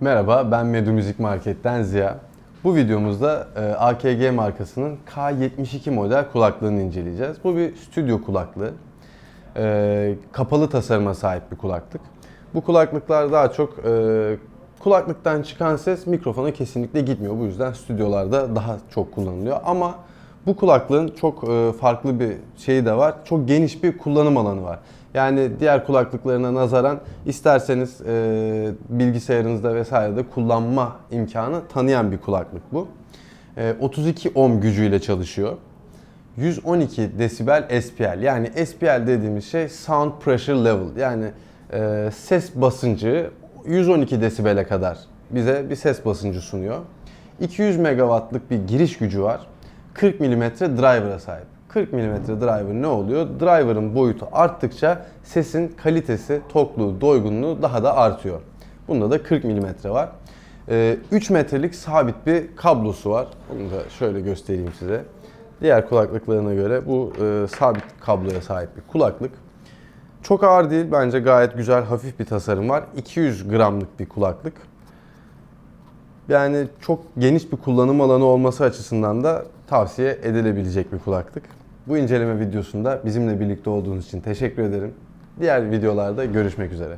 Merhaba, ben Medu Müzik Market'ten Ziya. Bu videomuzda e, AKG markasının K72 model kulaklığını inceleyeceğiz. Bu bir stüdyo kulaklığı. E, kapalı tasarıma sahip bir kulaklık. Bu kulaklıklar daha çok e, kulaklıktan çıkan ses mikrofona kesinlikle gitmiyor. Bu yüzden stüdyolarda daha çok kullanılıyor. Ama bu kulaklığın çok e, farklı bir şeyi de var. Çok geniş bir kullanım alanı var. Yani diğer kulaklıklarına nazaran isterseniz e, bilgisayarınızda vesairede kullanma imkanı tanıyan bir kulaklık bu. E, 32 ohm gücüyle çalışıyor. 112 desibel SPL yani SPL dediğimiz şey Sound Pressure Level yani e, ses basıncı 112 desibele kadar bize bir ses basıncı sunuyor. 200 megawattlık bir giriş gücü var. 40 mm driver'a sahip. 40 mm driver ne oluyor? Driver'ın boyutu arttıkça sesin kalitesi, tokluğu, doygunluğu daha da artıyor. Bunda da 40 mm var. Ee, 3 metrelik sabit bir kablosu var. Onu da şöyle göstereyim size. Diğer kulaklıklarına göre bu e, sabit kabloya sahip bir kulaklık. Çok ağır değil. Bence gayet güzel, hafif bir tasarım var. 200 gramlık bir kulaklık. Yani çok geniş bir kullanım alanı olması açısından da tavsiye edilebilecek bir kulaklık. Bu inceleme videosunda bizimle birlikte olduğunuz için teşekkür ederim. Diğer videolarda görüşmek üzere.